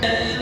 Yeah.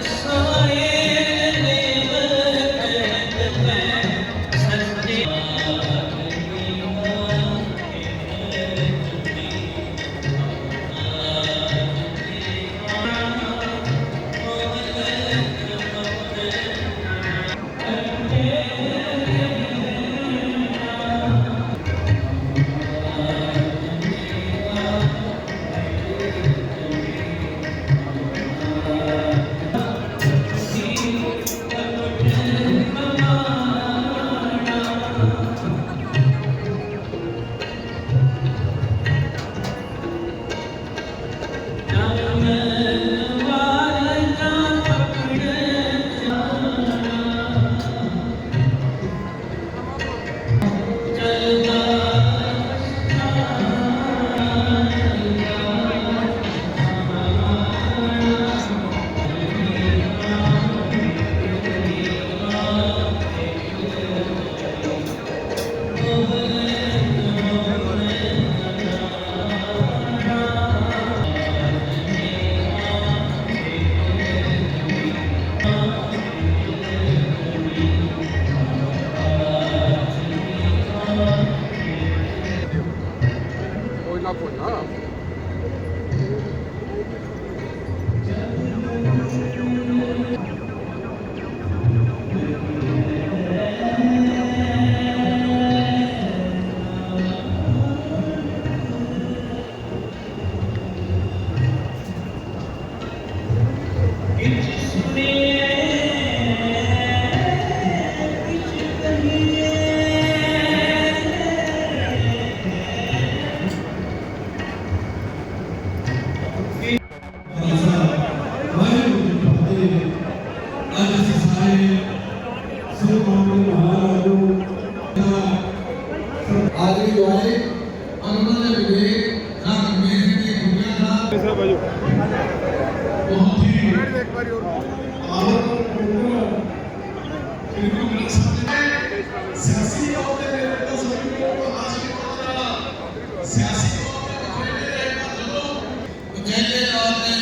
पहले तौर पर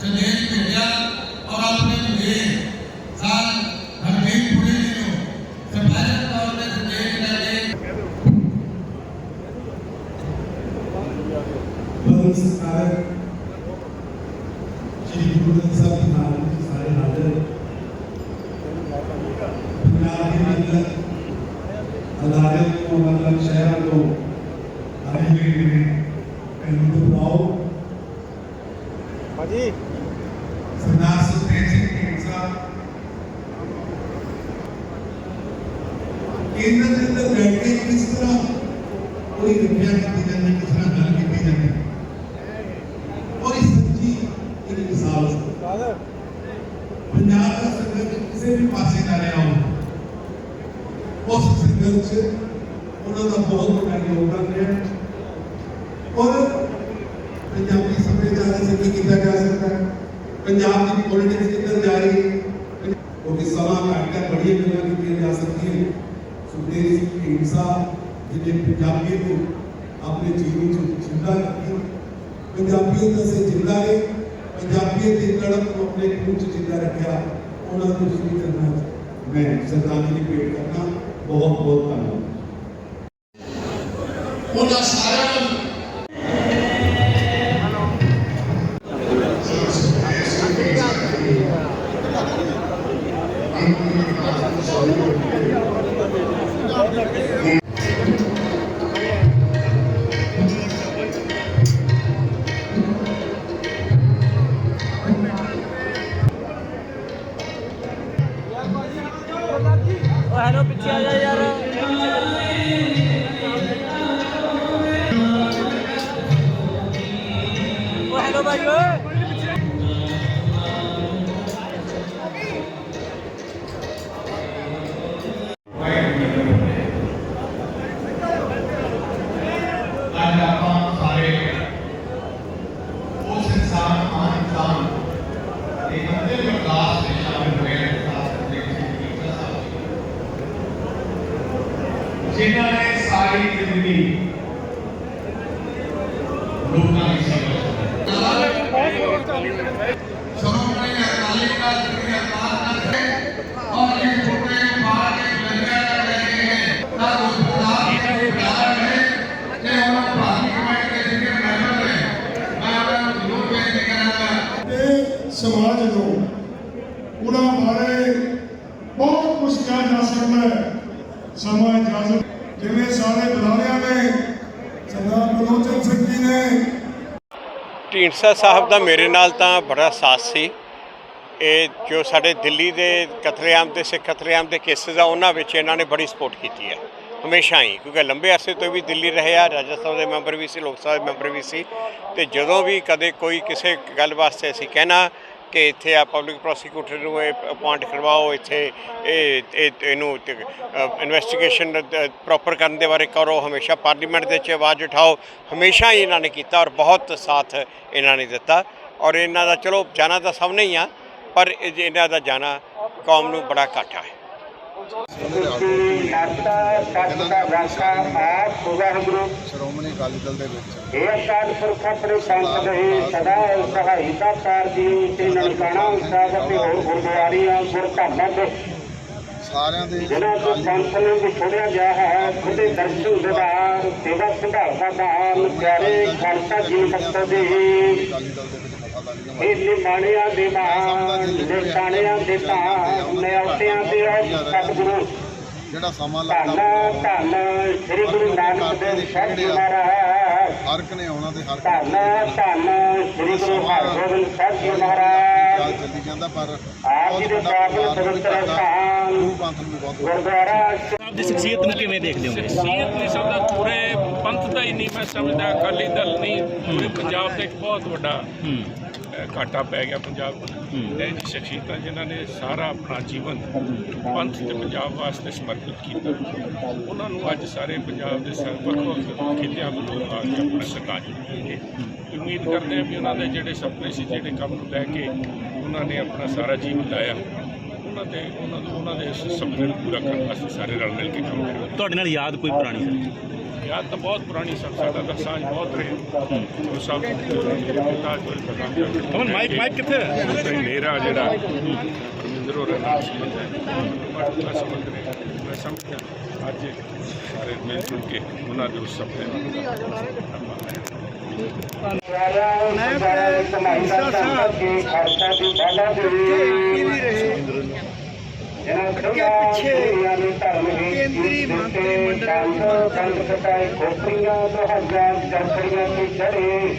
संदेश भेजा और आपने मुझे साल ਅੰਦਰ ਬੈਠ ਕੇ ਕਿਸ ਤਰ੍ਹਾਂ ਕੋਈ ਵਿਖਿਆ ਕੀਤੀ ਜੇ ਪੰਜਾਬੀ ਨੂੰ ਆਪਣੇ ਜੀਵਨ ਵਿੱਚ ਜਿੰਦਾ ਰੱਖੀ ਪੰਜਾਬੀਅਤ ਅਸੀਂ ਜਿੰਦਾ ਰਹੇ ਪੰਜਾਬੀਅਤ ਦੀ ਤੜਪ ਨੂੰ ਆਪਣੇ ਖੂਨ ਚ ਜਿੰਦਾ ਰੱਖਿਆ ਉਹਨਾਂ ਨੂੰ ਸ਼ੁਰੂ ਕਰਨਾ ਮੈਂ ਸਰਦਾਰੀ ਦੀ ਭੇਟ ਕਰਨਾ ਬਹੁਤ ਬਹੁਤ ਧੰਨਵਾਦ ਉਹਨਾਂ ਸਾਰਿਆਂ ਨੂੰ ਚਲੋ ਭਾਈ ਓਏ। ਢੀਂਡਸਾ ਸਾਹਿਬ ਦਾ ਮੇਰੇ ਨਾਲ ਤਾਂ ਬੜਾ ਸਾਥ ਸੀ। ਇਹ ਜੋ ਸਾਡੇ ਦਿੱਲੀ ਦੇ ਕਤਲੇਆਮ ਤੇ ਸਿੱਖ ਕਤਲੇਆਮ ਦੇ ਕੇਸਿਸ ਆ, ਉਹਨਾਂ ਵਿੱਚ ਇਹਨਾਂ ਨੇ ਬੜੀ ਸਪੋਰਟ ਕੀਤੀ ਹੈ। ਹਮੇਸ਼ਾ ਹੀ, ਕਿਉਂਕਿ ਲੰਬੇ ਅਰਸੇ ਤੋਂ ਵੀ ਦਿੱਲੀ ਰਹੇ ਆ, ਰਾਜ ਦੇ ਮੈਂਬਰ ਵੀ ਸੀ, ਲੋਕ ਸਭਾ ਦੇ ਮੈਂਬਰ ਵੀ ਸੀ। ਤੇ ਜਦੋਂ ਵੀ ਕਦੇ ਕੋਈ ਕਿਸੇ ਗੱਲ ਵਾਸਤੇ ਅਸੀਂ ਕਹਿਣਾ ਕਿ ਇੱਥੇ ਆ ਪਬਲਿਕ ਪ੍ਰੋਸੀਕਿਊਟਰ ਨੂੰ ਇਹ ਅਪਾਇੰਟ ਕਰਵਾਓ, ਇੱਥੇ ਇਹ ਇਹਨੂੰ ਇਨਵੈਸਟੀਗੇਸ਼ਨ ਪ੍ਰੋਪਰ ਕਰਨ ਦੇ ਬਾਰੇ ਕਰੋ, ਹਮੇਸ਼ਾ ਪਾਰਲੀਮੈਂਟ ਦੇ ਵਿੱਚ ਆਵਾਜ਼ ਉਠਾਓ, ਹਮੇਸ਼ਾ ਹੀ ਇਹਨਾਂ ਨੇ ਕੀਤਾ ਔਰ ਬਹੁਤ ਸਾਥ ਇਹਨਾਂ ਨੇ ਦਿੱਤਾ। ਔਰ ਇਹਨਾਂ ਦਾ, ਚਲੋ ਜਾਣਾ ਤਾਂ ਸਭ ਨਹੀਂ ਆ, ਪਰ ਇਹਨਾਂ ਦਾ ਜਾਣਾ ਕੌਮ ਨੂੰ ਬੜਾ ਘਾਟਾ ਹੈ। ਸ਼੍ਰੋਮਣੀ ਅਕਾਲੀ ਦਲ ਦੇ ਵਿੱਚ। ਇਹ ਅਕਾਲ ਪੁਰਖ ਆਪਣੇ ਸੰਤ ਰਹੇ ਸਦਾ ਸਹਾਇਤਾ ਕਾਰ ਦੀ ਤੇ ਨਨਕਾਣਾ ਸਾਹਿਬ ਅਤੇ ਹੋਰ ਗੁਰਦੁਆਰੀਆਂ ਗੁਰਧਾਮਾਂ ਦੇ ਸਾਰਿਆਂ ਦੇ ਜਿਨ੍ਹਾਂ ਤੋਂ ਸੰਤ ਨੂੰ ਵਿਛੋੜਿਆ ਗਿਆ ਹੈ ਖੁਦੇ ਦਰਸ਼ਨ ਦਿਦਾਰ ਸੇਵਾ ਸੰਭਾਲ ਦਾ ਦਾਨ ਪਿਆਰੇ ਖਾਲਸਾ ਜੀ ਭਗਤ ਦੇ ਅਕਾਲੀ ਦਲ ਦੇ ਵਿੱਚ। ਇਹ ਨਿਮਾਣਿਆਂ ਦੇ ਮਾਨ ਨਿਸ਼ਾਨਿਆਂ ਦੇ ਧਾਮ ਨਿਆਉਟਿਆਂ ਦੇ ਸਤਿਗੁਰੂ ਜਿਹੜਾ ਸਮਾਂ ਧੰਨ ਲੱਗਦਾ ਧੰਨ ਸ੍ਰੀ ਗੁਰੂ ਨਾਨਕ ਦੇਵ ਸਾਹਿਬ ਜੀ ਮਹਾਰਾਜ। ਹਰ ਇੱਕ ਨੇ ਆਉਣਾ ਤੇ ਹਰ ਧੰਨ ਧੰਨ ਸ੍ਰੀ ਗੁਰੂ ਹਰਗੋਬਿੰਦ ਸਾਹਿਬ ਜੀ ਮਹਾਰਾਜ। ਚੱਲ ਜਾਂਦਾ ਪਰ ਆਪ ਜੀ ਦੇ ਪਾਵਨ ਪਵਿੱਤਰ ਸਥਾਨ ਗੁਰਦੁਆਰਾ ਆਪਦੀ ਸ਼ਖਸੀਅਤ ਨੂੰ ਕਿਵੇਂ ਦੇਖਦੇ ਹੋ? ਸ਼ਖਸੀਅਤ ਨਹੀਂ ਸਮਝਦਾ ਪੂਰੇ ਪੰਥ ਦਾ ਹੀ ਨਹੀਂ ਮੈਂ ਸਮਝਦਾ ਅਕਾਲੀ ਦਲ ਨਹੀਂ ਪੂਰੇ ਪੰਜਾਬ ਦੇ ਇੱਕ ਬਹੁਤ ਵੱਡਾ ਘਾਟਾ ਪੈ ਗਿਆ ਪੰਜਾਬ ਨੂੰ। ਇਹ ਸ਼ਖਸੀਅਤਾਂ ਜਿਨ੍ਹਾਂ ਨੇ ਸਾਰਾ ਆਪਣਾ ਜੀਵਨ ਪੰਥ ਤੇ ਪੰਜਾਬ ਵਾਸਤੇ ਸਮਰਪਿਤ ਕੀਤਾ। ਉਹਨਾਂ ਨੂੰ ਅੱਜ ਸਾਰੇ ਪੰਜਾਬ ਦੇ ਸਰ ਵੱਖ-ਵੱਖ ਖਿੱਤਿਆਂ ਲੋਕ ਆ ਕੇ ਆਪਣਾ ਦੇਣਗੇ ਉਮੀਦ ਕਰਦੇ ਹਾਂ ਵੀ ਉਹਨਾਂ ਦੇ ਜਿਹੜੇ ਸੁਪਨੇ ਸੀ ਜਿਹੜੇ ਕੰਮ ਨੂੰ ਲੈ ਕੇ ਉਹਨਾਂ ਨੇ ਆਪਣਾ ਸਾਰਾ ਜੀਵਨ ਲਾਇਆ। ਉਹਨਾਂ ਦੇ ਉਹਨਾਂ ਦੇ ਉਹਨਾਂ ਦੇ ਸੁਪਨੇ ਨੂੰ ਪੂਰਾ ਕਰਨ ਵਾਸਤੇ ਸਾਰੇ ਰਲ ਮਿਲ ਕੇ ਕੰਮ ਕਰਨਗੇ ਤੁਹਾਡੇ ਨਾਲ ਯਾਦ ਕੋਈ ਪੁਰਾਣੀ? ਯਾਦ ਤਾਂ ਬਹੁਤ ਪੁਰਾਣੀ ਸਭ ਸਾਡਾ ਤਾਂ ਸਾਂਝ ਬਹੁਤ ਰਹੇ। ਉਹ ਸਭ ਜੋ ਅਮਨ, ਮਾਈਕ- ਮਾਈਕ ਕਿੱਥੇ ਹੈ? ਮੇਰਾ ਜਿਹੜਾ ਸੰਬੰਧ ਹੈ ਬੜਾ ਸੰਬੰਧ ਰਹੇ ਮੈਂ ਸਮਝਦਾ ਅੱਜ ਸਾਰੇ ਮਿਲ ਜੁਲ ਕੇ ਉਹਨਾਂ ਦੇ ਉਸ ਸੁਪਨੇ ਨੂੰ ਮੈਂ ਦਾ ਧੰਨ ਕੇ ਖਾਲਸਾ ਦੀ ਬਾਲਾ ਦੇ ਰਹੇ। ਅੱਗੇ ਪਿੱਛੇ ਕੇਂਦਰੀ ਮੰਤਰੀ ਮੰਡਲ ਦੋ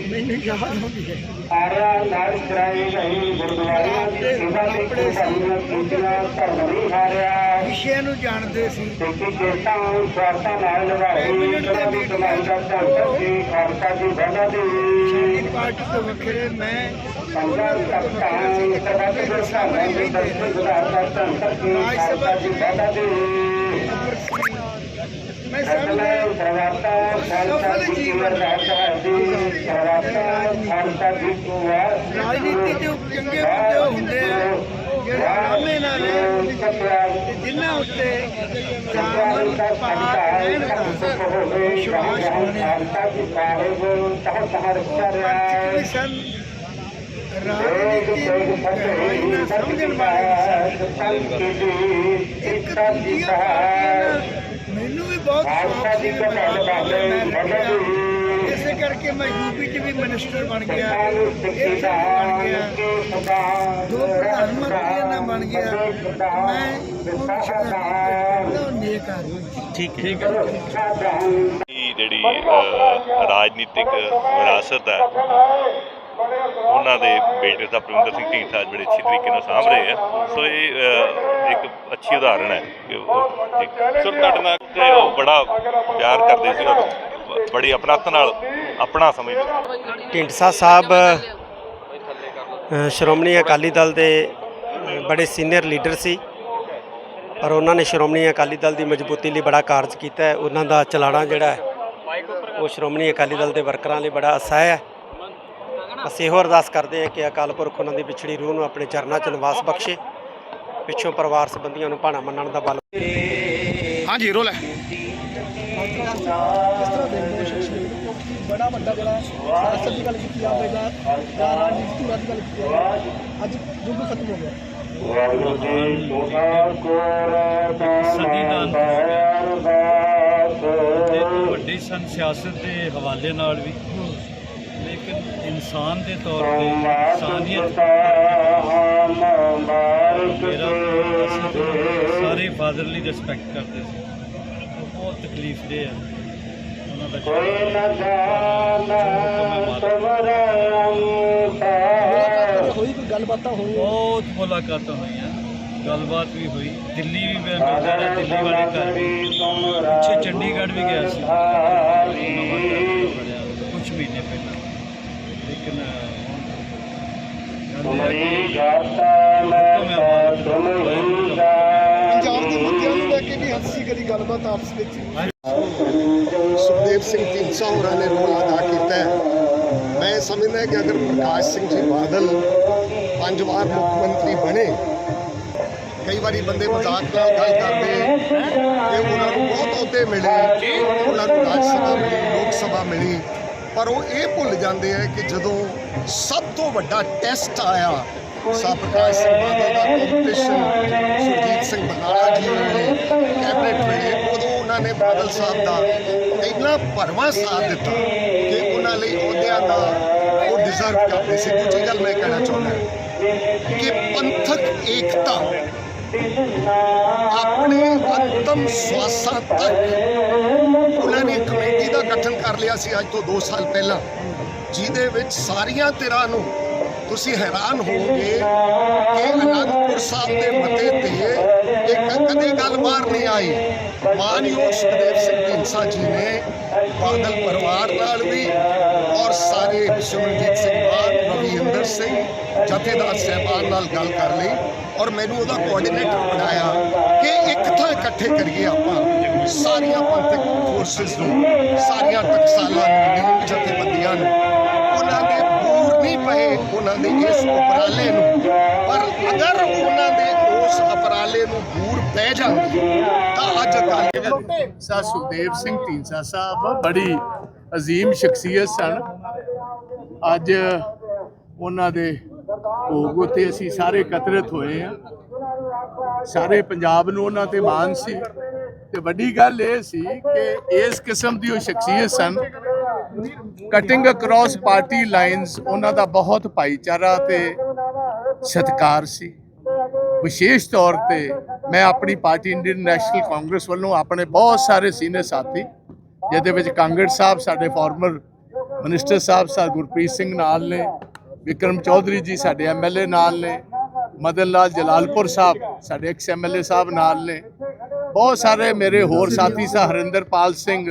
ਮੈਨੂੰ ਯਾਦ ਹੁੰਦੀ ਹੈ ਆਰਿਆ ਨਾਲ ਚਰਾਈ ਗਈ ਗੁਰਦੁਆਰਿਆਂ ਦੀ ਸੇਵਾ ਦੇ ਕੁਰਬਾਨੀਆਂ ਕੀਤੀਆਂ ਧਰਮ ਨਹੀਂ ਹਾਰਿਆ ਵਿਸ਼ੇ ਨੂੰ ਜਾਣਦੇ ਸੀ ਤੇ ਕੀ ਕਿਰਤਾਂ ਸਵਾਰਥਾਂ ਨਾਲ ਲਗਾਈ ਕਰਾਂ ਦੀ ਕਮਾਈ ਦਾ ਧੰਨ ਕੇ ਖਾਲਸਾ ਦੀ ਬਾਲਾ ਦੇ ਪਾਰਟੀ ਤੋਂ ਵੱਖਰੇ ਮੈਂ ਰਾਜਨੀਤੀ ਦੇ ਚੰਗੇ ਬੰਦੇ ਉਹ ਹੁੰਦੇ ਆ ਜਿਹੜੇ ਰਾਮੇ ਨਾਲ ਤੇ ਜਿਨ੍ਹਾਂ ਉੱਤੇ ਜਾਮਨ ਪਾਕ ਰਹਿਣ ਦਾ ਵਿਸ਼ਵਾਸ ਹੋਣੇ ਕਰਿਆ ਵੀ ਸਨ ਰਾਜਨੀਤੀ ਗਹਿਰਾਈ ਨਾਲ ਸਮਝਣ ਵਾਲੇ ਇੱਕ ਦੂਜੀਆਂ ਪਾਰਟੀਆਂ ਮੈਨੂੰ ਵੀ ਬਹੁਤ ਸ਼ੌਕ ਸੀ ਮੈਂ ਇਸੇ ਕਰਕੇ ਮੈਂ ਯੂਪੀ 'ਚ ਵੀ ਮਿਨਿਸਟਰ ਬਣ ਗਿਆ ਇੱਥੇ ਬਣ ਗਿਆ ਦੋ ਪ੍ਰਧਾਨ ਮੰਤਰੀਆਂ ਨਾਲ ਬਣ ਗਿਆ ਮੈਂ ਉਹਨੂੰ ਸ਼ਰਧਾ ਨੇਕ ਆਦਮੀ ਠੀਕ ਹੈ ਜਿਹੜੀ ਰਾਜਨੀਤਿਕ ਵਿਰਾਸਤ ਹੈ ਉਹਨਾਂ ਦੇ ਬੇਟੇ ਦਾ ਪ੍ਰਵਿੰਦਰ ਸਿੰਘ ਢੀਂਡਸਾ ਬੜੇ ਅੱਛੇ ਤਰੀਕੇ ਨਾਲ ਸਾਂਭ ਰਹੇ ਆ ਸੋ ਇਹ ਇੱਕ ਅੱਛੀ ਉਦਾਹਰਣ ਹੈ ਕਿ ਉਹ- ਜੀ। ਸੋ ਤੁਹਾਡੇ ਨਾਲ ਤੇ ਉਹ ਬੜਾ ਪਿਆਰ ਕਰਦੇ ਸੀ ਬ- ਬੜੀ ਆਪਣਤ ਨਾਲ ਆਪਣਾ ਸਮਝਦੇ। ਢੀਂਡਸਾ ਸਾਹਿਬ ਸ਼੍ਰੋਮਣੀ ਅਕਾਲੀ ਦਲ ਦੇ ਬੜੇ ਸੀਨੀਅਰ ਲੀਡਰ ਸੀ ਪਰ ਉਹਨਾਂ ਨੇ ਸ਼੍ਰੋਮਣੀ ਅਕਾਲੀ ਦਲ ਦੀ ਮਜ਼ਬੂਤੀ ਲਈ ਬੜਾ ਕਾਰਜ ਕੀਤਾ ਹੈ ਉਹਨਾਂ ਦਾ ਚਲਾਣਾ ਜਿਹੜਾ ਹੈ ਉਹ ਸ਼੍ਰੋਮਣੀ ਅਕਾਲੀ ਦਲ ਦੇ ਵਰਕਰਾਂ ਲਈ ਬੜਾ ਅਸਹਿ ਹੈ ਅਸੀਂ ਇਹੋ ਅਰਦਾਸ ਕਰਦੇ ਹਾਂ ਕਿ ਅਕਾਲ ਪੁਰਖ ਉਹਨਾਂ ਦੀ ਵਿਛੜੀ ਰੂਹ ਨੂੰ ਆਪਣੇ ਚਰਨਾਂ 'ਚ ਨਿਵਾਸ ਬਖਸ਼ੇ ਪਿੱਛੋਂ ਪਰਿਵਾਰ ਸੰਬੰਧੀਆਂ ਨੂੰ ਭਾਣਾ ਮੰਨਣ ਦਾ ਬਲ ਹਾਂਜੀ ਰੋਲ ਹੈ। ਕਿਸ ਤਰ੍ਹਾਂ ਦੇਖਦੇ ਹੋ ਸ਼ਖਸੀਅਤ ਬੜਾ ਵੱਡਾ ਜਿਹੜਾ ਸਿਆਸਤ ਦੀ ਗੱਲ ਕੀਤੀ ਜਾਵੇ ਜਾਂ ਜਾਂ ਰਾਜਨੀਤੀ ਦੀ ਗੱਲ ਕੀਤੀ ਜਾਵੇ ਅੱਜ ਯੁੱਗ ਖਤਮ ਹੋ ਗਿਆ ਵਾਹਿਗੁਰੂ ਜੀ ਸੋਨਾ ਕੋਰ ਸੰਦੀਦਾਨ ਵੱਡੇ ਸਨ ਸਿਆਸਤ ਦੇ ਹਵਾਲੇ ਨਾਲ ਵੀ ਇਨਸਾਨ ਦੇ ਤੌਰ ਤੇ ਇਨਸਾਨੀਅਤ ਸਾਰੇ ਫਾਦਰ ਲਈ ਰਿਸਪੈਕਟ ਕਰਦੇ ਸੀ। ਉਹ ਬਹੁਤ ਤਕਲੀਫ ਦੇ ਆ। ਉਹਨਾਂ ਦਾ ਕੋਈ ਨ ਜਾਣਾ ਕੋਈ ਗੱਲਬਾਤਾਂ ਹੋਈ ਬਹੁਤ ਮੁਲਾਕਾਤਾਂ ਹੋਈਆਂ। ਗੱਲਬਾਤ ਵੀ ਹੋਈ। ਦਿੱਲੀ ਵੀ ਮੈਂ ਮਿਲਦਾ ਰਿਹਾ ਦਿੱਲੀ ਵਾਲੇ ਘਰ ਵੀ। ਪਿੱਛੇ ਚੰਡੀਗੜ੍ਹ ਵੀ ਗਿਆ ਸੀ। ਕੁਝ ਮਹੀਨੇ ਪਹਿਲਾਂ ਲੇਕਿਨ ਹੈ। ਪੰਜਾਬ ਦੇ ਮੁੱਦਿਆਂ ਨੂੰ ਲੈ ਕੇ ਵੀ ਹੱਸੀ ਕਰੀ ਗੱਲਬਾਤ ਆਪਸ ਵਿੱਚ ਸੁਖਦੇਵ ਸਿੰਘ ਢੀਂਡਸਾ ਹੋਰਾਂ ਨੇ ਰੋਲ ਅਦਾ ਕੀਤਾ ਹੈ ਮੈਂ ਸਮਝਦਾ ਕਿ ਅਗਰ ਪ੍ਰਕਾਸ਼ ਸਿੰਘ ਜੀ ਬਾਦਲ ਪੰਜ ਵਾਰ ਮੁੱਖ ਮੰਤਰੀ ਬਣੇ ਕਈ ਵਾਰੀ ਬੰਦੇ ਮਜ਼ਾਕ ਨਾਲ ਗੱਲ ਕਰਦੇ ਕਿ ਉਹਨਾਂ ਨੂੰ ਬਹੁਤ ਅਹੁਦੇ ਮਿਲੇ ਉਹਨਾਂ ਨੂੰ ਰਾਜ ਸਭਾ ਮਿਲੀ ਲੋਕ ਸਭਾ ਮਿਲੀ ਪਰ ਉਹ ਇਹ ਭੁੱਲ ਜਾਂਦੇ ਆ ਕਿ ਜਦੋਂ ਸਭ ਤੋਂ ਵੱਡਾ ਟੈਸਟ ਆਇਆ ਸਾ ਪ੍ਰਕਾਸ਼ ਸਿੰਘ ਦਾ ਕੰਪੀਟੀਸ਼ਨ ਸੁਰਜੀਤ ਸਿੰਘ ਬਨਾਲਾ ਜੀ ਵੇਲੇ ਕੈਬਨਿਟ ਵੇਲੇ। ਉਦੋਂ ਉਹਨਾਂ ਨੇ ਬਾਦਲ ਸਾਹਿਬ ਦਾ ਇੰਨਾ ਭਰਵਾਂ ਸਾਥ ਦਿੱਤਾ ਕਿ ਉਹਨਾਂ ਲਈ ਅਹੁਦਿਆਂ ਦਾ ਉਹ ਡਿਜ਼ਰਵ ਕਰਦੇ ਸੀ। ਦੂਜੀ ਗੱਲ ਮੈਂ ਕਹਿਣਾ ਚਾਹੁੰਦਾ ਕਿ ਪੰਥਕ ਏਕਤਾ ਆਪਣੇ ਅੰਤਮ ਸਵਾਸਾਂ ਤੱਕ ਉਹਨਾਂ ਨੇ ਕਮੇਟੀ ਦਾ ਗਠਨ ਕਰ ਲਿਆ ਸੀ। ਅੱਜ ਤੋਂ 2 ਸਾਲ ਪਹਿਲਾਂ ਜਿਹਦੇ ਵਿੱਚ ਸਾਰੀਆਂ ਧਿਰਾਂ ਨੂੰ ਤੁਸੀਂ ਹੈਰਾਨ ਹੋਵੋਗੇ ਕਿ ਅਨੰਦਪੁਰ ਸਾਹਿਬ ਦੇ ਮਤੇ ਤੇ ਇੱਕ ਕਦੇ ਗੱਲ ਬਾਹਰ ਨਹੀਂ ਆਈ। ਮਾਨਯੋਗ ਸੁਖਦੇਵ ਸਿੰਘ ਢੀਂਡਸਾ ਜੀ ਨੇ ਬਾਦਲ ਪਰਿਵਾਰ ਨਾਲ ਵੀ ਔਰ ਸਾਰੇ ਸਿਮਰਜੀਤ ਸਿੰਘ ਮਾਨ ਰਵਿੰਦਰ ਸਿੰਘ, ਜਥੇਦਾਰ ਸਹਿਬਾਨ ਨਾਲ ਗੱਲ ਕਰ ਲਈ ਔਰ ਮੈਨੂੰ ਉਹਦਾ ਕੋਆਰਡੀਨੇਟਰ ਬਣਾਇਆ ਕਿ ਇੱਕ ਥਾਂ ਇਕੱਠੇ ਕਰੀਏ ਆਪਾਂ ਸਾਰੀਆਂ ਪੰਥਕ ਫੋਰਸਸ ਨੂੰ, ਸਾਰੀਆਂ ਟਕਸਾਲਾਂ ਨੂੰ। ਉਹਨਾਂ ਦੇ ਇਸ ਉਪਰਾਲੇ ਨੂੰ। ਪਰ ਅਗਰ ਉਹਨਾਂ ਦੇ ਉਸ ਉਪਰਾਲੇ ਨੂੰ ਬੂਰ ਪੈ ਜਾਂਦੀ ਤਾਂ ਅੱਜ ਅਕਾਲੀ ਸਾ ਸੁਖਦੇਵ ਸਿੰਘ ਢੀਂਡਸਾ ਸਾਹਿਬ ਬੜੀ ਅਜ਼ੀਮ ਸ਼ਖਸੀਅਤ ਸਨ। ਅੱਜ ਉਹਨਾਂ ਦੇ ਭੋਗ ਉਤੇ ਅਸੀਂ ਸਾਰੇ ਇਕੱਤਰਿਤ ਹੋਏ ਆ ਸਾਰੇ ਪੰਜਾਬ ਨੂੰ ਉਹਨਾਂ ਤੇ ਮਾਣ ਸੀ। ਤੇ ਵੱਡੀ ਗੱਲ ਇਹ ਸੀ ਕਿ ਇਸ ਕਿਸਮ ਦੀ ਉਹ ਸ਼ਖਸੀਅਤ ਸਨ ਕਟਿੰਗ ਅਕ੍ਰੋਸ ਪਾਰਟੀ ਲਾਈਨਸ ਉਹਨਾਂ ਦਾ ਬਹੁਤ ਭਾਈਚਾਰਾ ਤੇ ਸਤਿਕਾਰ ਸੀ। ਵਿਸ਼ੇਸ਼ ਤੌਰ ਤੇ ਮੈਂ ਆਪਣੀ ਪਾਰਟੀ ਇੰਡੀਅਨ ਨੈਸ਼ਨਲ ਕਾਂਗਰਸ ਵੱਲੋਂ ਆਪਣੇ ਬਹੁਤ ਸਾਰੇ ਸੀਨੀਅਰ ਸਾਥੀ, ਜਿਹਦੇ ਵਿੱਚ ਕਾਂਗੜ ਸਾਹਿਬ ਸਾਡੇ former minister Sahib, sir Gurpreet Singh ਨਾਲ ਨੇ, ਵਿਕਰਮ ਚੌਧਰੀ ਜੀ ਸਾਡੇ ਐਮਐਲਏ ਨਾਲ ਨੇ, ਮਦਨ ਲਾਲ ਜਲਾਲਪੁਰ ਸਾਹਿਬ ਸਾਡੇ ਐਕਸ ਐਮਐਲਏ ਸਾਹਿਬ ਨਾਲ ਨੇ। ਬਹੁਤ ਸਾਰੇ ਮੇਰੇ ਹੋਰ ਸਾਥੀ ਸਾ ਹਰਿੰਦਰਪਾਲ ਸਿੰਘ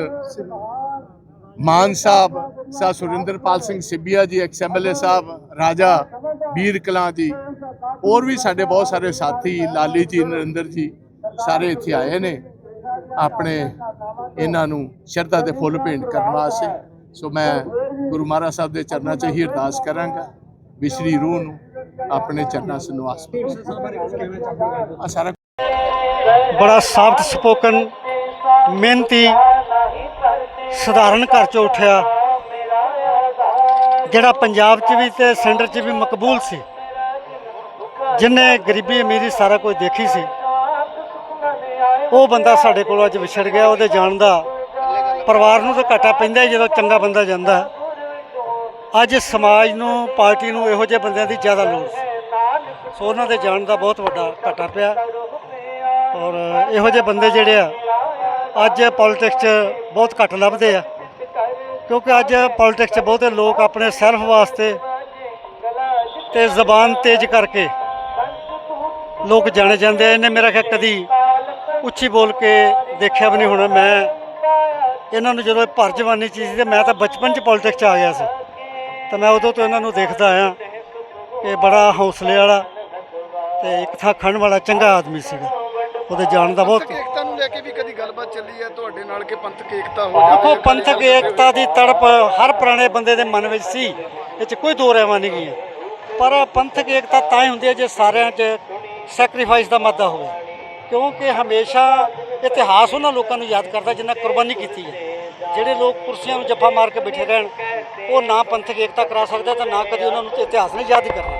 ਮਾਨ ਸਾਹਿਬ, ਸਾ ਸੁਰਿੰਦਰਪਾਲ ਸਿੰਘ ਸਿੱਬੀਆ ਜੀ, ਐਕਸ ਐਮਐਲਏ ਸਾਹਿਬ, ਰਾਜਾ ਵੀਰ ਕਲਾਂ ਜੀ, ਹੋਰ ਵੀ ਸਾਡੇ ਬਹੁਤ ਸਾਰੇ ਸਾਥੀ, ਲਾਲੀ ਜੀ, ਨਰਿੰਦਰ ਜੀ, ਸਾਰੇ ਇੱਥੇ ਆਏ ਨੇ। ਆਪਣੇ ਇਹਨਾਂ ਨੂੰ ਸ਼ਰਧਾ ਦੇ ਫੁੱਲ ਭੇਂਟ ਕਰਨ ਵਾਸਤੇ। ਸੋ ਮੈਂ ਗੁਰੂ ਮਹਾਰਾਜ ਸਾਹਿਬ ਦੇ ਚਰਨਾਂ 'ਚ ਹੀ ਅਰਦਾਸ ਕਰਾਂਗਾ ਵਿਸ਼ਰੀ ਰੂਹ ਨੂੰ ਆਪਣੇ ਚਰਨਾਂ 'ਚ ਨਿਵਾਸ ਆ ਸਾਰਾ ਬੜਾ ਸਾਫਟ ਸਪੋਕਨ ਮਿਹਨਤੀ ਸਧਾਰਨ ਘਰ ਚੋਂ ਉੱਠਿਆ। ਜਿਹੜਾ ਪੰਜਾਬ 'ਚ ਵੀ ਤੇ ਸੈਂਟਰ 'ਚ ਵੀ ਮਕਬੂਲ ਸੀ। ਜਿਨੇ ਗਰੀਬੀ ਅਮੀਰੀ ਸਾਰਾ ਕੁਝ ਦੇਖੀ ਸੀ। ਉਹ ਬੰਦਾ ਸਾਡੇ ਕੋਲ ਅੱਜ ਵਿਛੜ ਗਿਆ, ਉਹਦੇ ਜਾਣ ਦਾ। ਪਰਿਵਾਰ ਨੂੰ ਤਾਂ ਘਾਟਾ ਪੈਂਦਾ ਹੀ ਜਦੋਂ ਚੰਗਾ ਬੰਦਾ ਜਾਂਦਾ। ਅੱਜ ਸਮਾਜ ਨੂੰ, ਪਾਰਟੀ ਨੂੰ ਇਹੋ ਜਿਹੇ ਬੰਦਿਆਂ ਦੀ ਜ਼ਿਆਦਾ ਲੋੜ ਸੀ। ਸੋ ਉਹਨਾਂ ਦੇ ਜਾਣ ਦਾ ਬਹੁਤ ਵੱਡਾ ਘਾਟਾ ਪਿਆ। ਔਰ ਇਹੋ ਜਿਹੇ ਬੰਦੇ ਜਿਹੜੇ ਆ ਅੱਜ ਪੋਲਿਟਿਕਸ 'ਚ ਬਹੁਤ ਘੱਟ ਲੱਭਦੇ ਆ। ਕਿਉਂਕਿ ਅੱਜ ਪੋਲਿਟਿਕਸ 'ਚ ਬਹੁਤੇ ਲੋਕ ਆਪਣੇ ਸੈਲਫ ਵਾਸਤੇ ਤੇ ਜ਼ਬਾਨ ਤੇਜ਼ ਕਰਕੇ ਲੋਕ ਜਾਣੇ ਜਾਂਦੇ ਆ। ਇਹਨੇ ਮੇਰਾ ਖਿਆਲ ਕਦੀ ਉੱਚੀ ਬੋਲ ਕੇ ਦੇਖਿਆ ਵੀ ਨਹੀਂ ਹੋਣਾ। ਮੈਂ ਇਹਨਾਂ ਨੂੰ ਜਦੋਂ ਇਹ ਭਰ ਜਵਾਨੀ ਚੀਜ਼ ਤੇ ਮੈਂ ਤਾਂ ਬਚਪਨ 'ਚ ਪੋਲਿਟਿਕਸ 'ਚ ਆ ਗਿਆ ਸੀ। ਤਾਂ ਮੈਂ ਉਦੋਂ ਤੋਂ ਇਹਨਾਂ ਨੂੰ ਦੇਖਦਾ ਆਇਆ। ਕਿ ਬੜਾ ਹੌਸਲੇ ਵਾਲਾ ਤੇ ਇੱਕ ਥਾਂ ਖੜਨ ਵਾਲਾ ਚੰਗਾ ਆਦਮੀ ਸੀਗਾ। ਉਹਦੇ ਜਾਣ ਦਾ ਬਹੁਤ ਗੱਲਬਾਤ ਚੱਲੀ ਹੈ ਤੁਹਾਡੇ ਨਾਲ ਕਿ ਪੰਥਕ ਏਕਤਾ ਹੋ ਦੇਖੋ ਪੰਥਕ ਏਕਤਾ ਦੀ ਤੜਪ ਹਰ ਪੁਰਾਣੇ ਬੰਦੇ ਦੇ ਮਨ ਵਿੱਚ ਸੀ। ਇਹ 'ਚ ਕੋਈ ਦੋ ਰਹਿਵਾਂ ਨਹੀਂ ਗਈਆਂ। ਪਰ ਪੰਥਕ ਏਕਤਾ ਤਾਂ ਹੀ ਹੁੰਦੀ ਹੈ ਜੇ ਸਾਰਿਆਂ 'ਚ ਸੈਕਰੀਫਾਈਸ ਦਾ ਮਾਦਾ ਹੋਵੇ। ਕਿਉਂਕਿ ਹਮੇਸ਼ਾ ਇਤਿਹਾਸ ਉਹਨਾਂ ਲੋਕਾਂ ਨੂੰ ਯਾਦ ਕਰਦਾ ਜਿਨ੍ਹਾਂ ਕੁਰਬਾਨੀ ਕੀਤੀ ਹੈ। ਜਿਹੜੇ ਲੋਕ ਕੁਰਸੀਆਂ ਨੂੰ ਜੱਫਾ ਮਾਰ ਕੇ ਬੈਠੇ ਰਹਿਣ ਉਹ ਨਾ ਪੰਥਕ ਏਕਤਾ ਕਰਾ ਸਕਦਾ ਤੇ ਨਾ ਕਦੀ ਉਹਨਾਂ ਨੂੰ ਇਤਿਹਾਸ ਨੇ ਯਾਦ ਹੀ ਕਰਨਾ।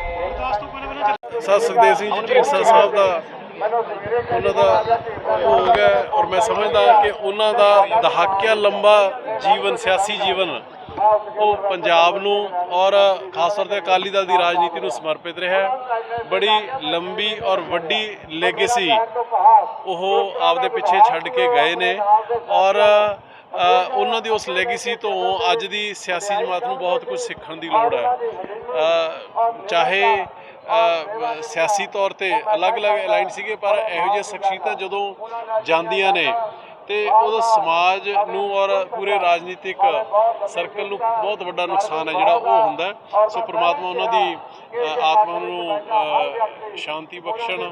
ਸਰ ਸੁਖਦੇਵ ਸਿੰਘ ਜੀ ਢੀਂਡਸਾ ਸਾਹਿਬ ਦਾ ਉਹਨਾਂ ਦਾ ਭੋਗ ਹੈ ਔਰ ਮੈਂ ਸਮਝਦਾ ਕਿ ਉਹਨਾਂ ਦਾ ਦਹਾਕਿਆ ਲੰਬਾ ਜੀਵਨ, ਸਿਆਸੀ ਜੀਵਨ ਉਹ ਪੰਜਾਬ ਨੂੰ ਔਰ ਖਾਸ ਤੌਰ ਤੇ ਅਕਾਲੀ ਦਲ ਦੀ ਰਾਜਨੀਤੀ ਨੂੰ ਸਮਰਪਿਤ ਰਿਹਾ ਬੜੀ ਲੰਬੀ ਔਰ ਵੱਡੀ ਲੈਗੇਸੀ ਉਹ ਆਪਦੇ ਪਿੱਛੇ ਛੱਡ ਕੇ ਗਏ ਨੇ ਔਰ ਉਹਨਾਂ ਦੀ ਉਸ ਲੈਗੇਸੀ ਤੋਂ ਅੱਜ ਦੀ ਸਿਆਸੀ ਜਮਾਤ ਨੂੰ ਬਹੁਤ ਕੁਝ ਸਿੱਖਣ ਦੀ ਲੋੜ ਹੈ। ਚਾਹੇ ਸਿਆਸੀ ਤੌਰ ਤੇ ਅਲੱਗ-ਅਲੱਗ ਅਲਾਈਨ ਸੀਗੇ, ਪਰ ਇਹੋ ਜਿਹੀਆਂ ਸ਼ਖਸੀਅਤਾਂ ਜਦੋਂ ਜਾਂਦੀਆਂ ਨੇ ਤੇ ਉਹਦਾ ਸਮਾਜ ਨੂੰ ਔਰ ਪੂਰੇ ਰਾਜਨੀਤਿਕ ਸਰਕਲ ਨੂੰ ਬਹੁਤ ਵੱਡਾ ਨੁਕਸਾਨ ਹੈ ਜਿਹੜਾ ਉਹ ਹੁੰਦਾ ਸੋ ਪ੍ਰਮਾਤਮਾ ਉਹਨਾਂ ਦੀ ਆਤਮਾ ਨੂੰ ਸ਼ਾਂਤੀ ਬਖਸ਼ਣ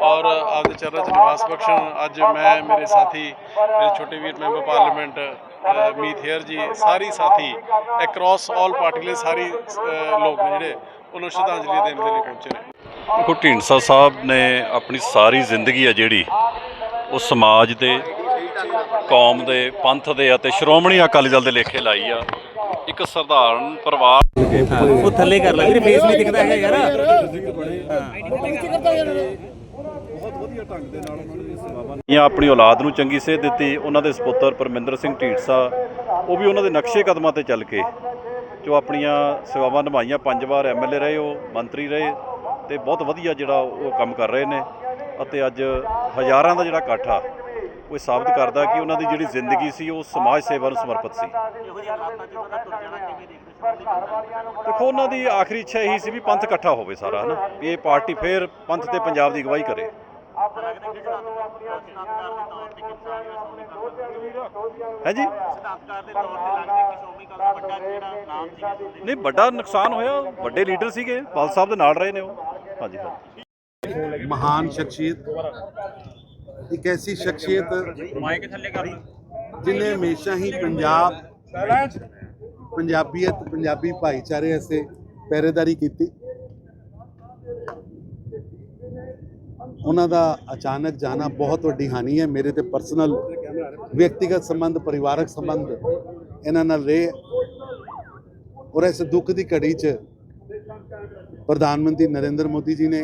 ਔਰ ਆਪਦੇ ਚਰਨਾਂ 'ਚ ਨਿਵਾਸ ਬਖਸ਼ਣ। ਅੱਜ ਮੈਂ ਮੇਰੇ ਸਾਥੀ ਮੇਰੇ ਛੋਟੇ ਵੀਰ ਮੈਂਬਰ ਪਾਰਲੀਮੈਂਟ ਅ, ਮੀਤ ਹੇਅਰ ਜੀ ਸਾਰੀ ਸਾਥੀ ਅਕ੍ਰੋਸ ਆਲ ਪਾਰਟੀ ਸਾਰੀ ਲੋਕ ਨੇ ਜਿਹੜੇ ਉਹਨੂੰ ਸ਼ਰਧਾਂਜਲੀ ਦੇਣ ਦੇ ਲਈ ਪਹੁੰਚੇ ਨੇ। ਦੇਖੋ ਢੀਂਡਸਾ ਸਾਹਿਬ ਨੇ ਆਪਣੀ ਸਾਰੀ ਜ਼ਿੰਦਗੀ ਆ ਜਿਹੜੀ ਉਹ ਸਮਾਜ ਦੇ ਕੌਮ ਦੇ ਪੰਥ ਦੇ ਅਤੇ ਸ਼੍ਰੋਮਣੀ ਅਕਾਲੀ ਦਲ ਦੇ ਲੇਖੇ ਲਾਈ ਆ। ਇੱਕ ਸਧਾਰਨ ਪਰਿਵਾਰ ਉਹ ਥੱਲੇ ਕਰ ਲੈ ਵੀਰੇ ਫੇਸ ਨਹੀਂ ਦਿਖਦਾ ਹੈਗਾ ਯਾਰ। ਜਾਂ ਆਪਣੀ ਔਲਾਦ ਨੂੰ ਚੰਗੀ ਸੇਧ ਦਿੱਤੀ ਉਹਨਾਂ ਦੇ ਸੁਪੁੱਤਰ ਪਰਮਿੰਦਰ ਸਿੰਘ ਢੀਂਡਸਾ ਉਹ ਵੀ ਉਹਨਾਂ ਦੇ ਨਕਸ਼ੇ ਕਦਮਾਂ ਤੇ ਚੱਲ ਕੇ ਜੋ ਆਪਣੀਆਂ ਸੇਵਾਵਾਂ ਨਿਭਾਈਆਂ ਪੰਜ ਵਾਰ ਐਮਐਲਏ ਰਹੇ ਉਹ ਮੰਤਰੀ ਰਹੇ ਤੇ ਬਹੁਤ ਵਧੀਆ ਜਿਹੜਾ ਉਹ ਕੰਮ ਕਰ ਰਹੇ ਨੇ ਅਤੇ ਅੱਜ ਹਜ਼ਾਰਾਂ ਦਾ ਜਿਹੜਾ ਇਕੱਠ ਆ ਉਹ ਇਹ ਸਾਬਤ ਕਰਦਾ ਕਿ ਉਹਨਾਂ ਦੀ ਜਿਹੜੀ ਜ਼ਿੰਦਗੀ ਸੀ ਉਹ ਸਮਾਜ ਸੇਵਾ ਨੂੰ ਸਮਰਪਿਤ ਸੀ। ਦੇਖੋ ਉਹਨਾਂ ਦੀ ਆਖਰੀ ਇੱਛਾ ਇਹੀ ਸੀ ਵੀ ਪੰਥ ਇਕੱਠਾ ਹੋਵੇ ਸਾਰਾ ਹਨਾ? ਵੀ ਇਹ ਪਾਰਟੀ ਫੇਰ ਪੰਥ ਤੇ ਪੰਜਾਬ ਦੀ ਅਗਵਾਈ ਕਰੇ। ਹੈ ਜੀ ਨਹੀਂ ਵੱਡਾ ਨੁਕਸਾਨ ਹੋਇਆ ਵੱਡੇ ਲੀਡਰ ਸੀਗੇ ਪਾਲ ਸਾਹਿਬ ਦੇ ਨਾਲ ਰਹੇ ਨੇ ਉਹ। ਹਾਂਜੀ ਹਾਂਜੀ ਇੱਕ ਐਸੀ ਸ਼ਖਸੀਅਤ ਮਾਈਕ ਥੱਲੇ ਕਰ ਜਿਨੇ ਹਮੇਸ਼ਾ ਹੀ ਪੰਜਾਬ ਪੰਜਾਬੀਅਤ ਪੰਜਾਬੀ ਭਾਈਚਾਰੇ ਐਸੇ ਪਹਿਰੇਦਾਰੀ ਕੀਤੀ। ਉਹਨਾਂ ਦਾ ਅਚਾਨਕ ਜਾਣਾ ਬਹੁਤ ਵੱਡੀ ਹਾਨੀ ਹੈ। ਮੇਰੇ ਤੇ ਪਰਸਨਲ ਵਿਅਕਤੀਗਤ ਸੰਬੰਧ ਪਰਿਵਾਰਕ ਸੰਬੰਧ ਇਹਨਾਂ ਨਾਲ ਰਹੇ। ਔਰ ਇਸ ਦੁੱਖ ਦੀ ਘੜੀ 'ਚ ਪ੍ਰਧਾਨ ਮੰਤਰੀ ਨਰਿੰਦਰ ਮੋਦੀ ਜੀ ਨੇ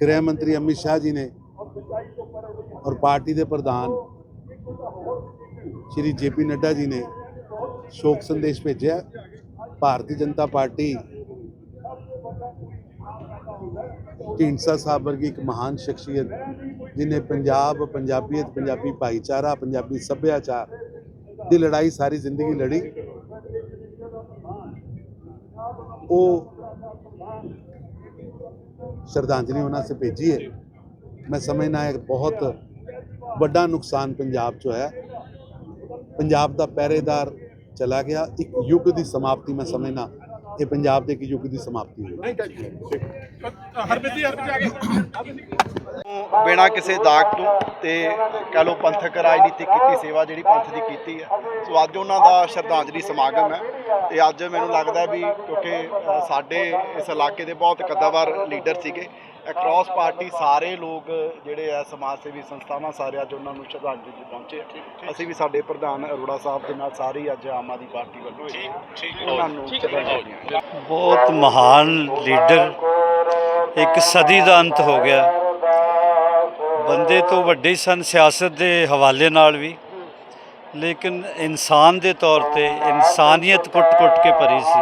ਗ੍ਰਹਿ ਮੰਤਰੀ ਅਮਿਤ ਸ਼ਾਹ ਜੀ ਨੇ ਔਰ ਪਾਰਟੀ ਦੇ ਪ੍ਰਧਾਨ ਸ਼੍ਰੀ ਜੇਪੀ ਨੱਡਾ ਜੀ ਨੇ ਸ਼ੋਕ ਸੰਦੇਸ਼ ਭੇਜਿਆ ਭਾਰਤੀ ਜਨਤਾ ਪਾਰਟੀ ਢੀਂਡਸਾ ਸਾਹਿਬ ਵਰਗੀ ਇੱਕ ਮਹਾਨ ਸ਼ਖਸੀਅਤ ਜਿਨੇ ਪੰਜਾਬ ਪੰਜਾਬੀਅਤ ਪੰਜਾਬੀ ਭਾਈਚਾਰਾ ਪੰਜਾਬੀ ਸੱਭਿਆਚਾਰ ਦੀ ਲੜਾਈ ਸਾਰੀ ਜ਼ਿੰਦਗੀ ਲੜੀ ਉਹ ਸ਼ਰਧਾਂਜਲੀ ਉਹਨਾਂ ਸੇ ਭੇਜੀ ਹੈ। ਮੈਂ ਸਮਝਣਾ ਹੈ ਬਹੁਤ ਵੱਡਾ ਨੁਕਸਾਨ ਪੰਜਾਬ 'ਚ ਹੋਇਆ ਪੰਜਾਬ ਦਾ ਪਹਿਰੇਦਾਰ ਚਲਾ ਗਿਆ। ਇੱਕ ਯੁੱਗ ਦੀ ਸਮਾਪਤੀ ਮੈਂ ਸਮਝਣਾ ਇਹ ਪੰਜਾਬ ਦੇ ਇੱਕ ਯੁੱਗ ਦੀ ਸਮਾਪਤੀ ਹੋਈ। ਬਿਨਾਂ ਕਿਸੇ ਦਾਗ ਤੋਂ ਤੇ ਕਹ ਲੋ ਪੰਥਕ ਰਾਜਨੀਤਿਕ ਕੀਤੀ ਸੇਵਾ ਜਿਹੜੀ ਪੰਥ ਦੀ ਕੀਤੀ ਹੈ। ਸੋ ਅੱਜ ਉਹਨਾਂ ਦਾ ਸ਼ਰਧਾਂਜਲੀ ਸਮਾਗਮ ਹੈ ਤੇ ਅੱਜ ਮੈਨੂੰ ਲੱਗਦਾ ਵੀ ਕਿਉਂਕਿ ਸਾਡੇ ਇਸ ਇਲਾਕੇ ਦੇ ਬਹੁਤ ਕੱਦਾਵਰ ਲੀਡਰ ਸੀਗੇ। ਅਕ੍ਰੋਸ ਪਾਰਟੀ ਸਾਰੇ ਲੋਕ ਜਿਹੜੇ ਆ ਸਮਾਜ ਸੇਵੀ ਸੰਸਥਾਵਾਂ ਸਾਰੇ ਅੱਜ ਉਹਨਾਂ ਨੂੰ ਸ਼ਰਧਾਂਜਲੀ ਪਹੁੰਚੇ ਅਸੀਂ ਵੀ ਸਾਡੇ ਪ੍ਰਧਾਨ ਅਰੋੜਾ ਸਾਹਿਬ ਦੇ ਨਾਲ ਸਾਰੇ ਅੱਜ ਆਮ ਆਦਮੀ ਪਾਰਟੀ ਵੱਲੋਂ ਉਹਨਾਂ ਨੂੰ ਸ਼ਰਧਾਂਜਲੀਆਂ ਬਹੁਤ ਮਹਾਨ ਲੀਡਰ ਇੱਕ ਸਦੀ ਦਾ ਅੰਤ ਹੋ ਗਿਆ। ਬੰਦੇ ਤੋਂ ਵੱਡੇ ਸਨ ਸਿਆਸਤ ਦੇ ਹਵਾਲੇ ਨਾਲ ਵੀ। ਲੇਕਿਨ ਇਨਸਾਨ ਦੇ ਤੌਰ ਤੇ ਇਨਸਾਨੀਅਤ ਕੁੱਟ-ਕੁੱਟ ਕੇ ਭਰੀ ਸੀ।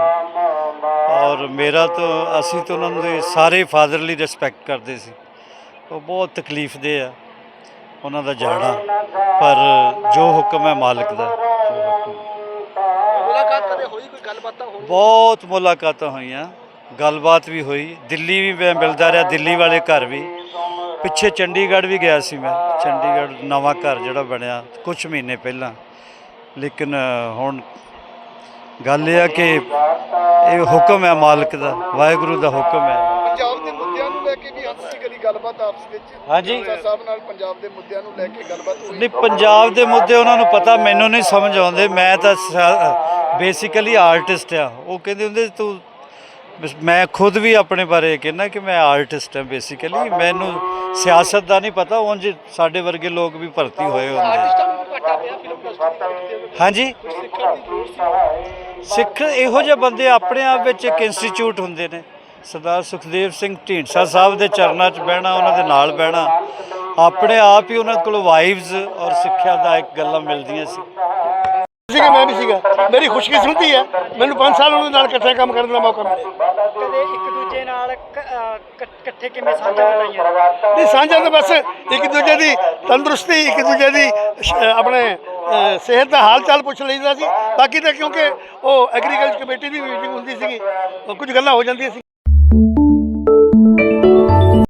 ਔਰ ਮੇਰਾ ਤਾਂ ਅਸੀਂ ਤਾਂ ਉਹਨਾਂ ਦੇ ਸਾਰੇ ਫਾਦਰਲੀ ਰਿਸਪੈਕਟ ਕਰਦੇ ਸੀ। ਉਹ ਬਹੁਤ ਤਕਲੀਫ ਦੇ ਆ ਉਹਨਾਂ ਦਾ ਜਾਣਾ। ਪਰ ਜੋ ਹੁਕਮ ਹੈ ਮਾਲਕ ਦਾ ਮੁਲਾਕਾਤ ਕਦੇ ਹੋਈ? ਕੋਈ ਗੱਲਬਾਤ ਹੋਈ ਬਹੁਤ ਮੁਲਾਕਾਤਾਂ ਹੋਈਆਂ। ਗੱਲਬਾਤ ਵੀ ਹੋਈ। ਦਿੱਲੀ ਵੀ ਮੈਂ ਮਿਲਦਾ ਰਿਹਾ ਦਿੱਲੀ ਵਾਲੇ ਘਰ ਵੀ। ਪਿੱਛੇ ਚੰਡੀਗੜ੍ਹ ਵੀ ਗਿਆ ਸੀ ਮੈਂ। ਚੰਡੀਗੜ੍ਹ ਨਵਾਂ ਘਰ ਜਿਹੜਾ ਬਣਿਆ ਕੁਝ ਮਹੀਨੇ ਪਹਿਲਾਂ। ਲੇਕਿਨ ਹੁਣ ਗੱਲ ਇਹ ਆ ਕਿ ਇਹ ਹੁਕਮ ਹੈ ਮਾਲਕ ਦਾ ਵਾਹਿਗੁਰੂ ਦਾ ਹੁਕਮ ਹੈ। ਪੰਜਾਬ ਦੇ ਮੁੱਦਿਆਂ ਨੂੰ ਲੈ ਕੇ ਵੀ ਹੱਥ ਸੀ ਕਦੀ ਗੱਲਬਾਤ ਆਪਸ ਵਿੱਚ। ਹਾਂਜੀ। ਸਾਹਿਬ ਨਾਲ ਪੰਜਾਬ ਦੇ ਮੁੱਦਿਆਂ ਨੂੰ ਲੈ ਕੇ ਗੱਲਬਾਤ ਹੋਈ। ਨਹੀਂ ਪੰਜਾਬ ਦੇ ਮੁੱਦੇ ਉਹਨਾਂ ਨੂੰ ਪਤਾ ਮੈਨੂੰ ਨਹੀਂ ਸਮਝ ਆਉਂਦੇ। ਮੈਂ ਤਾਂ ਬੇਸਿਕਲੀ ਆਰਟਿਸਟ ਆ। ਉਹ ਕਹਿੰਦੇ ਹੁੰਦੇ ਤੂੰ ਮੈਂ ਖੁਦ ਵੀ ਆਪਣੇ ਬਾਰੇ ਕਹਿੰਦਾ ਕਿ ਮੈਂ ਆਰਟਿਸਟ ਹਾਂ ਬੇਸਿਕਲੀ ਮੈਨੂੰ ਸਿਆਸਤ ਦਾ ਨਹੀਂ ਪਤਾ ਉਂਝ ਸਾਡੇ ਵਰਗੇ ਲੋਕ ਵੀ ਭਰਤੀ ਹੋਏ ਹੁੰਦੇ ਹਾਂਜੀ? ਸਿੱਖ ਇਹੋ ਜਿਹੇ ਬੰਦੇ ਆਪਣੇ ਆਪ ਵਿੱਚ ਇੱਕ ਇੰਸਟੀਚਿਊਟ ਹੁੰਦੇ ਨੇ। ਸਰਦਾਰ ਸੁਖਦੇਵ ਸਿੰਘ ਢੀਂਡਸਾ ਸਾਹਿਬ ਦੇ ਚਰਨਾਂ 'ਚ ਬਹਿਣਾ ਉਹਨਾਂ ਦੇ ਨਾਲ ਬਹਿਣਾ। ਆਪਣੇ ਆਪ ਹੀ ਉਹਨਾਂ ਕੋਲ ਵਾਈਬਸ ਔਰ ਸਿੱਖਿਆ ਦਾ ਇੱਕ ਗੱਲਾਂ ਮਿਲਦੀਆਂ ਸੀ। ਸੀਗਾ ਮੈਂ ਵੀ ਸੀਗਾ। ਮੇਰੀ ਖੁਸ਼ਕਿਸਮਤੀ ਹੈ। ਮੈਨੂੰ 5 ਸਾਲ ਉਹਨਾਂ ਨਾਲ ਇਕੱਠੇ ਕੰਮ ਕਰਨ ਦਾ ਮੌਕਾ ਮਿਲਿਆ। ਕਦੇ ਇੱਕ ਦੂਜੇ ਨਾਲ ਕ- ਅਹ ਕ- ਇਕੱਠੇ ਕਿਵੇਂ ਸਾਂਝਾ ਬਣਾਈਆਂ ਨਹੀਂ ਸਾਂਝਾ ਤਾਂ ਬਸ ਇੱਕ ਦੂਜੇ ਦੀ ਤੰਦਰੁਸਤੀ ਇੱਕ ਦੂਜੇ ਦੀ ਸ਼- ਆਪਣੇ ਸਿਹਤ ਦਾ ਹਾਲ ਚਾਲ ਪੁੱਛ ਲਈਦਾ ਸੀ। ਬਾਕੀ ਤਾਂ ਕਿਉਂਕਿ ਉਹ ਐਗਰੀਕਲਚਰ ਕਮੇਟੀ ਦੀ ਮੀਟਿੰਗ ਹੁੰਦੀ ਸੀਗੀ ਕੁਝ ਗੱਲਾਂ ਹੋ ਜਾਂਦੀਆਂ ਸੀ।